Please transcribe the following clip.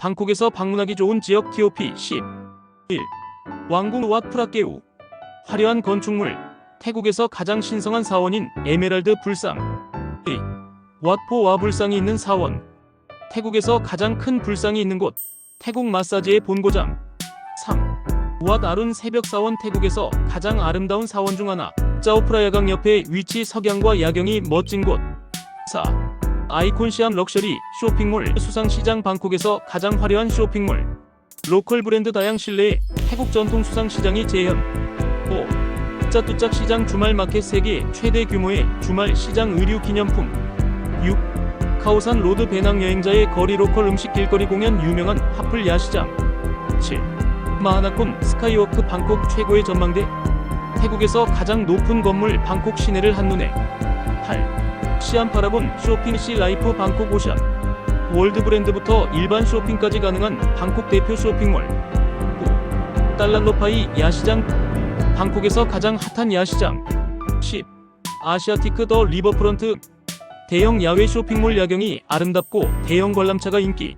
방콕에서 방문하기 좋은 지역 TOP 10 1. 왕궁 왓 프라케우. 화려한 건축물. 태국에서 가장 신성한 사원인 에메랄드 불상. 2. 왓포 와 불상이 있는 사원. 태국에서 가장 큰 불상이 있는 곳. 태국 마사지의 본고장. 3. 왓 아룬 새벽 사원 태국에서 가장 아름다운 사원 중 하나. 짜오프라야강 옆에 위치 석양과 야경이 멋진 곳. 4. 아이콘시암 럭셔리 쇼핑몰 수상시장 방콕에서 가장 화려한 쇼핑몰 로컬 브랜드 다양 실내에 태국 전통 수상시장이 재현 5. 짜뚜짝 시장 주말 마켓 세계 최대 규모의 주말 시장 의류 기념품 6. 카오산 로드 배낭 여행자의 거리 로컬 음식 길거리 공연 유명한 하플 야시장 7. 마하나콘 스카이워크 방콕 최고의 전망대 태국에서 가장 높은 건물 방콕 시내를 한눈에 8. 시안 파라곤 쇼핑 시 라이프 방콕 오션. 월드 브랜드부터 일반 쇼핑까지 가능한 방콕 대표 쇼핑몰. 9. 달란로파이 야시장. 방콕에서 가장 핫한 야시장. 10. 아시아티크 더 리버프런트. 대형 야외 쇼핑몰 야경이 아름답고 대형 관람차가 인기